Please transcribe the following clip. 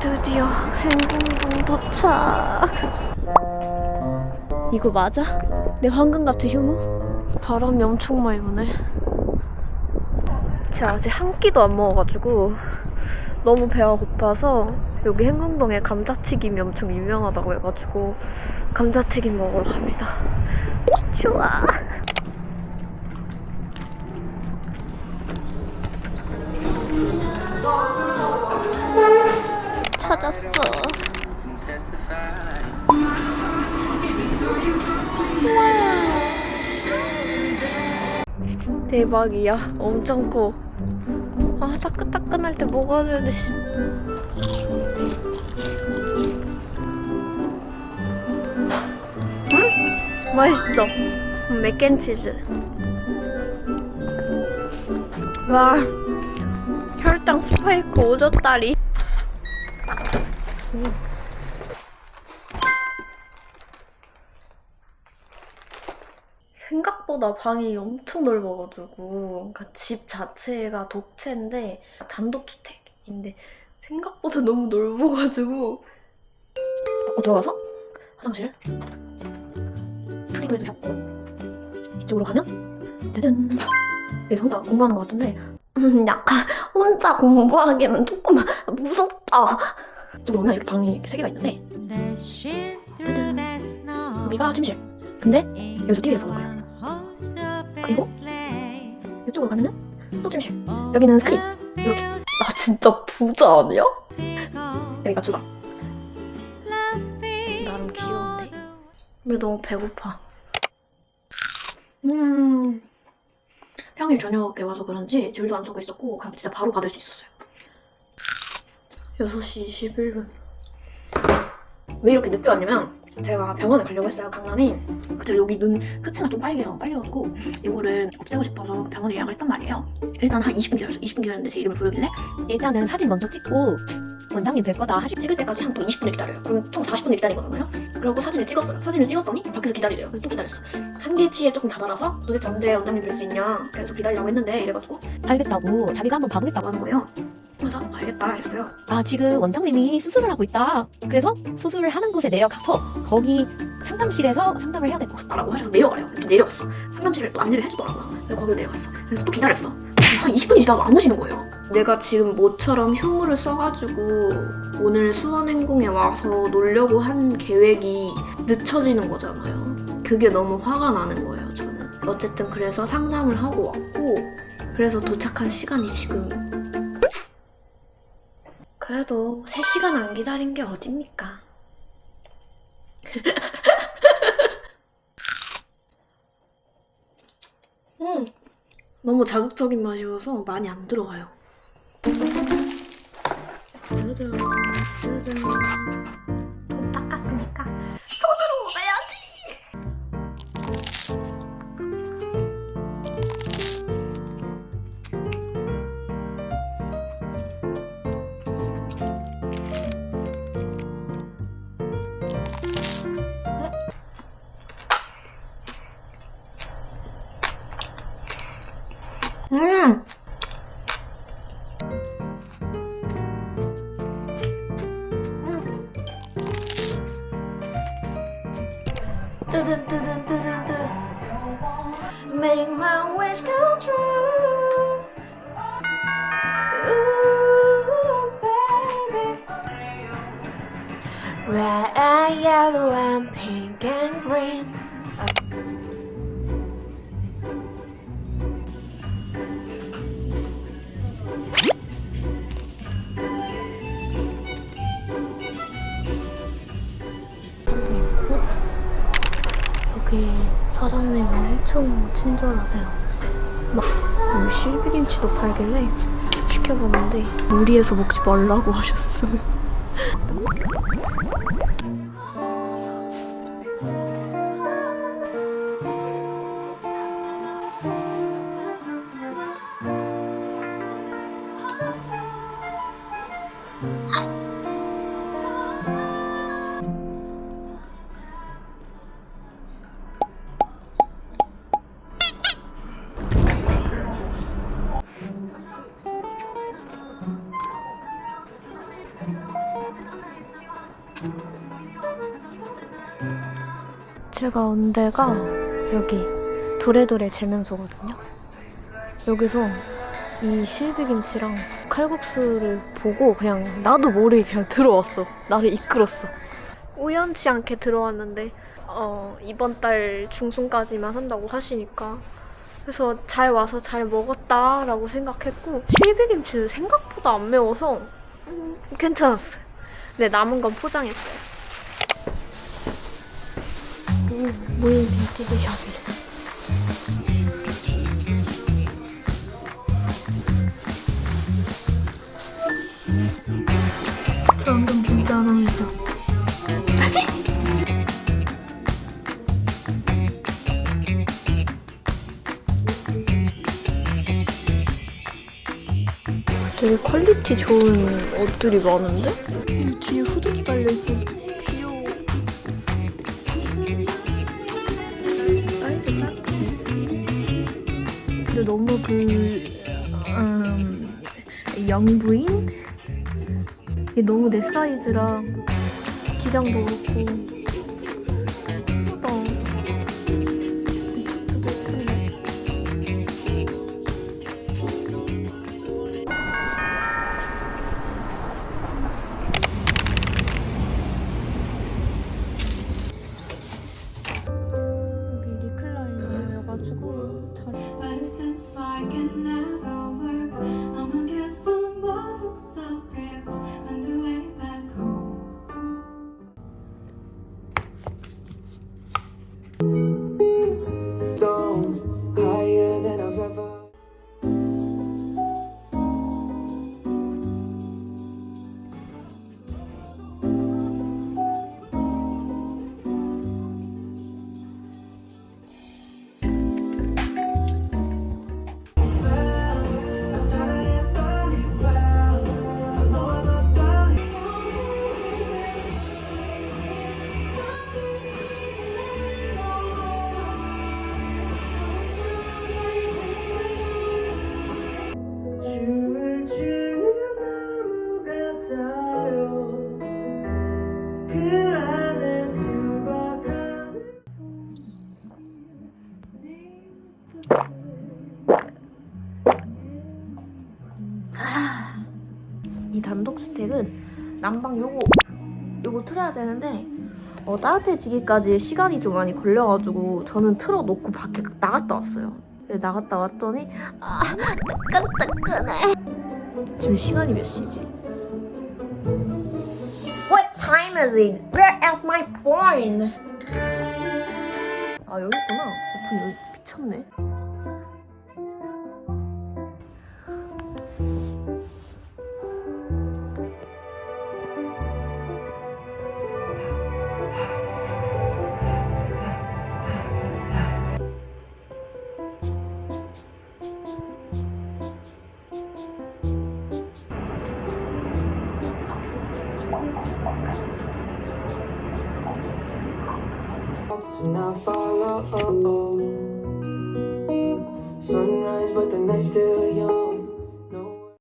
드디어 행궁동 도착. 이거 맞아? 내 황금 같은 휴무? 바람이 엄청 많이 부네. 제가 아직 한 끼도 안 먹어가지고 너무 배가 고파서 여기 행궁동에 감자튀김이 엄청 유명하다고 해가지고 감자튀김 먹으러 갑니다. 좋아. 찾았어. 대박이야. 엄청 커. 아, 따끈따끈할 때 먹어야 되는데, 씨. 음? 맛있어. 음, 맥앤치즈. 와, 혈당 스파이크 오졌다리. 생각보다 방이 엄청 넓어가지고 그러니까 집 자체가 독채인데 단독주택인데 생각보다 너무 넓어가지고. 먹고 들어가서? 화장실? 프리도 해주셨고. 이쪽으로 가면? 짜잔. 여기서 혼자 공부하는 것 같은데. 음, 약간 혼자 공부하기는 조금 무섭다. 이쪽으로 오면 이렇게 방이 이렇게 세 개가 있는데 짜잔. 여기가 침실 근데 여기서 TV를 보는 거예요 그리고 이쪽으로 가면은 또 침실 여기는 스크린 이렇게 나 진짜 부자 아니야? 여기가 주방 나름 귀여운데. 근데 너무 배고파. 음 평일 저녁에 와서 그런지 줄도 안 서고 있었고 그냥 진짜 바로 받을 수 있었어요 6시 21분. 왜 이렇게 늦게 왔냐면 제가 병원에 가려고 했어요 강남에. 그때 여기 눈 끝에가 좀 빨개요 빨개가지고 이거를 없애고 싶어서 병원에 예약을 했단 말이에요. 일단 한 20분 기다렸어 20분 기다렸는데 제 이름을 부르길래 일단은 사진 먼저 찍고 원장님 뵐 거다 하시 찍을 때까지 한 또 20분을 기다려요. 그럼 총 40분을 기다리거든요. 그리고 사진을 찍었어요. 사진을 찍었더니 밖에서 기다리래요. 또 기다렸어 한계치에 조금 다다라서 도대체 언제 원장님 뵐 수 있냐 계속 기다리라고 했는데 이래가지고 알겠다고 자기가 한번 봐보겠다고 하는 거예요 그래서 알겠다 이랬어요. 아 지금 원장님이 수술을 하고 있다. 그래서 수술을 하는 곳에 내려가서 거기 상담실에서 상담을 해야 될 것 같다 라고 하셔서 내려가래요. 또 내려갔어. 상담실에 또 안내를 해주더라고요. 그래서 거기로 내려갔어. 그래서 또 기다렸어. 한 20분이 지나도 안 오시는 거예요. 내가 지금 모처럼 휴무를 써가지고 오늘 수원행궁에 와서 놀려고 한 계획이 늦춰지는 거잖아요. 그게 너무 화가 나는 거예요, 저는. 어쨌든 그래서 상담을 하고 왔고, 그래서 도착한 시간이 지금. 그래도 3시간 안 기다린 게 어딥니까? 음, 너무 자극적인 맛이어서 많이 안 들어가요. 짜잔, 짜잔. Make my wish come true. Ooh, baby. Red and yellow and pink and green. 사장님 엄청 친절하세요. 막 여기 실비김치도 팔길래 시켜봤는데 무리해서 먹지 말라고 하셨어 제가 온 데가 여기 도레도레 재면소거든요. 여기서 이 실비김치랑 칼국수를 보고 그냥 나도 모르게 그냥 들어왔어. 나를 이끌었어. 우연치 않게 들어왔는데 어, 이번 달 중순까지만 한다고 하시니까 그래서 잘 와서 잘 먹었다라고 생각했고 실비김치는 생각보다 안 매워서 음, 괜찮았어요. 네 남은 건 포장했어요. 무인 빈티지 샵이 저 은근 진짜 안 어울리죠? 되게 퀄리티 좋은 옷들이 많은데? 뒤에 후드도 달려있어 귀 근데 너무 그 음, 영부인? 너무 내 사이즈라 기장도 그렇고 I can never 단독 주택은 난방 요거 요거 틀어야 되는데 어, 따뜻해지기까지 시간이 좀 많이 걸려가지고 저는 틀어놓고 밖에 나갔다 왔어요. 그래서 나갔다 왔더니 아 따끈따끈해. 지금 시간이 몇 시지? What time is it? Where is my phone? 아 여기 있구나. 오픈 여기 미쳤네. And I follow. Sunrise but the night's still young